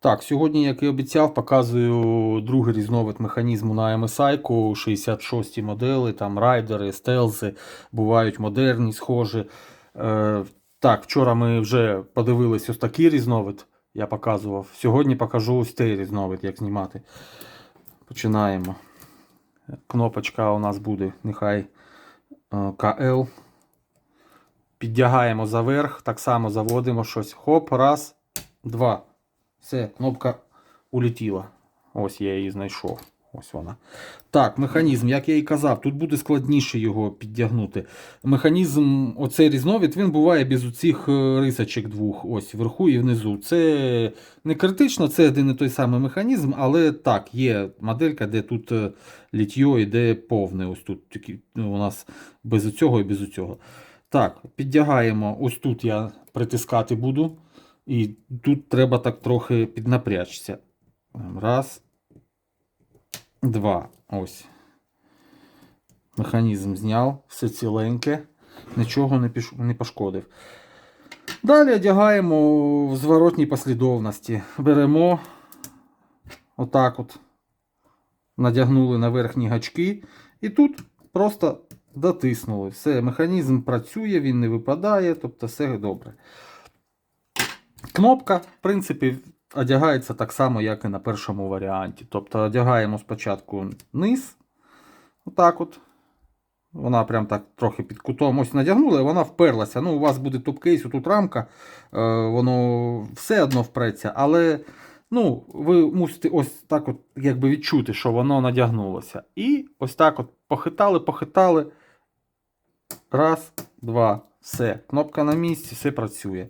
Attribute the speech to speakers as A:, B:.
A: Так, сьогодні, як і обіцяв, показую другий різновид механізму на MSI, 66 модели, там райдери, стелзи, бувають модерні, схожі. Е, так, вчора ми вже подивились ось такий різновид, я показував. Сьогодні покажу ось цей різновид, як знімати. Починаємо. Кнопочка у нас буде, нехай е, КЛ. Піддягаємо заверх, так само заводимо щось. Хоп, раз, два. Все, кнопка улетіла. Ось я її знайшов. Ось вона. Так, механізм, як я і казав, тут буде складніше його підтягнути. Механізм, оцей різновид, він буває без оцих е, рисочок двох, ось вверху і внизу. Це не критично, це один і той самий механізм, але так, є моделька, де тут е, літьо іде повне. Ось тут ну, у нас без цього і без цього. Так, піддягаємо. Ось тут я притискати буду. І тут треба так трохи піднапрячся. Раз. Два. Ось. Механізм зняв, все ціленьке, нічого не, піш... не пошкодив. Далі одягаємо в зворотній послідовності. Беремо отак от. Надягнули на верхні гачки. І тут просто дотиснули. Все, механізм працює, він не випадає, тобто все добре. Кнопка, в принципі, одягається так само, як і на першому варіанті. Тобто одягаємо спочатку низ. Отак от. Вона прям так трохи під кутом ось надягнула, і вона вперлася. Ну, у вас буде топ-кейс, тут рамка, е, воно все одно впреться, але ну, ви мусите ось так от якби відчути, що воно надягнулося. І ось так от похитали, похитали. Раз, два, все. Кнопка на місці, все працює.